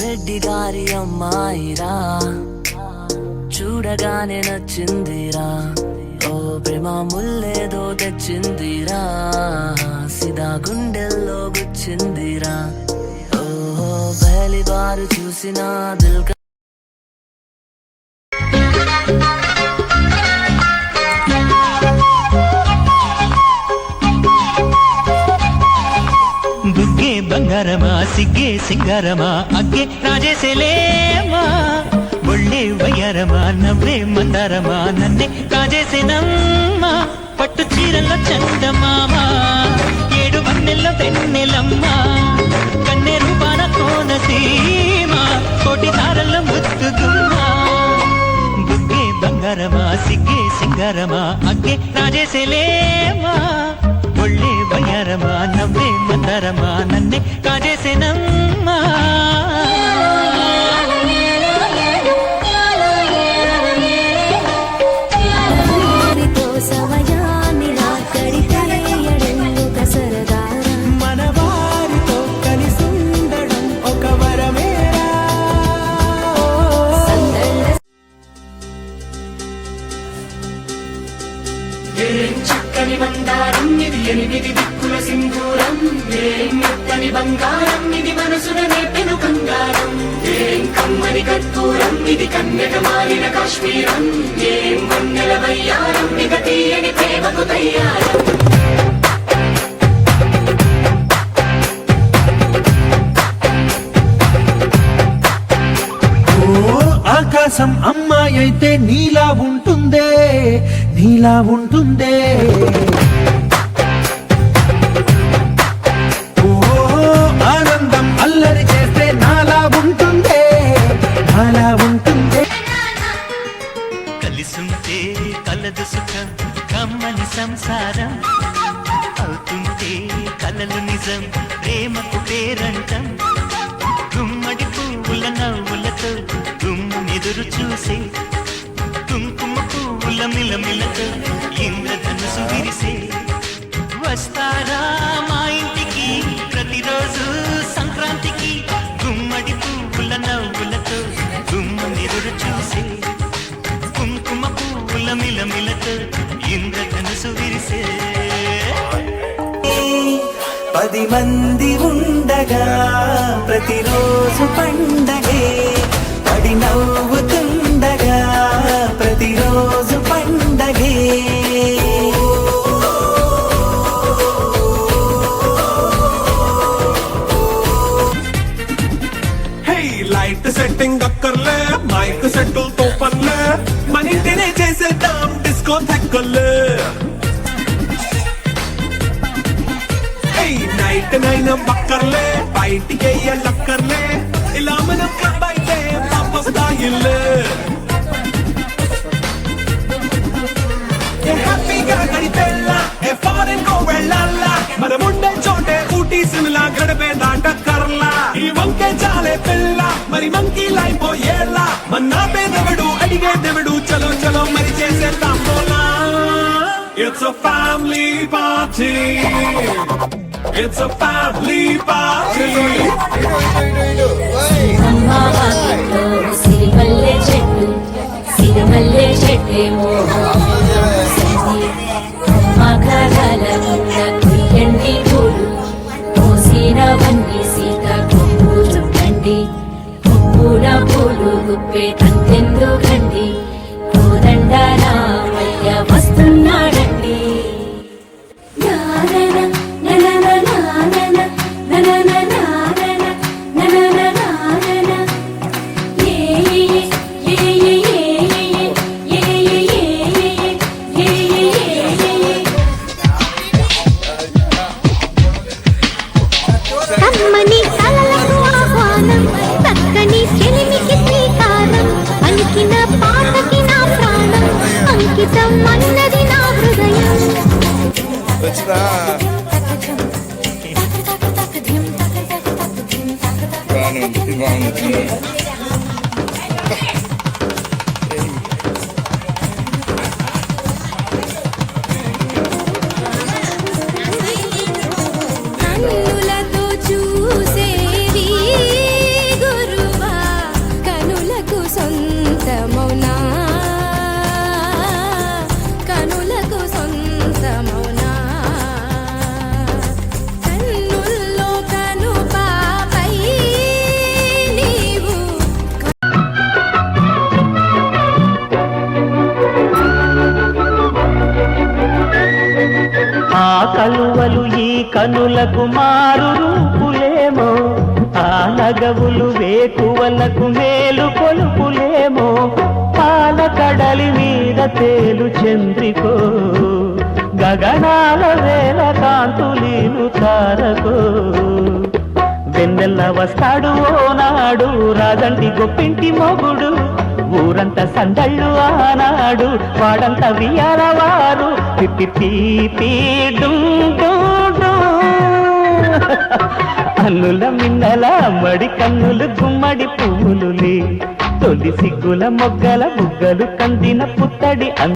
రెడ్డి గారి అమ్మాయిరా చూడగానే నచ్చిందిరా. ఓ ప్రేమ ముల్లేదో తెచ్చిందిరా సిదా గుండెల్లో గుచ్చిందిరా. ఓ పహలి బారు చూసినా దిల్క బంగారమా సిగ్గే సింగారమా అగ్గే రాజేసేలేమా ఒళ్ళే వయ్యారమా నవ్వే మందారమా నన్నే కాజేసేనమ్మా పట్టు చీరల చందమామ ఏడు వన్నెల్ల వెన్నెలమ్మ కన్నె రూపాన కోనసీమ కోటి తారల ముద్దుగుమ్మా బుగ్గే బంగారమా సిగ్గే సింగారమా అగ్గే రాజేసేలేమా ఒళ్ళే వయ్యారమా నవ్వే మందరమా నన్నే కాజేసే నమ్మ ఇది ఎనిమిది దిక్కుల సింధూరం. ఏం మెత్తని బంగారం? ఇది మనసున నేపెను బంగారం ఏం కమ్మని కర్పూరం? ఇది కన్యక మారిన కాశ్మీరం. ఏం వన్నెల వయ్యారం? ఇక తీయని ప్రేమకు తయ్యారం. ఆకాశం అమ్మాయి అయితే నీలా ఉంటుందే నీలా ఉంటుందే. ఉంటుందే కలిసుంటే కలదు సుఖం కమ్మని సంసారం. అవుతుంటే కలలు నిజం ప్రేమకు పేరంటం. గుమ్మడి పువ్వుల నవ్వులతో గుమ్మెదురు చూసి కుంకుమ పువ్వుల మిలమిలతో. పది మంది ఉండగా ప్రతిరోజు పండగే. పడి నవ్వుతుండగా ప్రతిరోజు పండగే. హే లైట్ సెట్టింగ్ అక్కర్లే మైక్ సెట్టులతో పనులే మన ఇంటినే చేసేద్దాం డిస్కో తక్కర్లే నైట్ నైన్ అక్కర్లే బయటికి వెళ్ళక్కర్లే. ఇలా మనం క్లబ్ అయితే పాప స్థాయిల్లే ఏ హ్యాపీగా గడిపెళ్ళా ఏ ఫారెన్ కో వెళ్ళాలా. మనం ఉండే చోటే ఊటీ సిమ్లా గడిపే దాటక్కర్లా. ఈ వంకే చాలే పిల్ల మరి మంకీ లైన్ మన పేదవడు అడిగే చలో చలో మరి చేసేద్దాం పోలా it's a family party it's a family party అమ్మ వాకిట్లో సిరిమల్లె చెట్టు సిరిమల్లె చెట్టే మోహం మకరాలన్న కుయ్యండి పూలు మోసినవన్నీ సీత కొమ్ము చుట్టండి కొమ్మున పూలు గుప్పే అన్నది నా హృదయం వచ్చినా బాగుంది బాగుంది కనులకు మారు రూపులేమో ఆ నగవులు వేకువలకు మేలు కొలుపులేమో పాల కడలి మీద తేలు చంద్రికో గగనాల వేల కాంతులీను తారకో వెన్నెల్ల వస్తాడు ఓనాడు రాజంటి గొప్పింటి మొగుడు ఊరంతా సందళ్ళు ఆనాడు వాడంతా వియారవారు పిప్పి పీ పీ డుం. అన్నుల మిన్నల మడి కన్నులు గుమ్మడి పువ్వులులే తొలి సిగ్గుల మొగ్గల బుగ్గలు కందిన పుత్తడి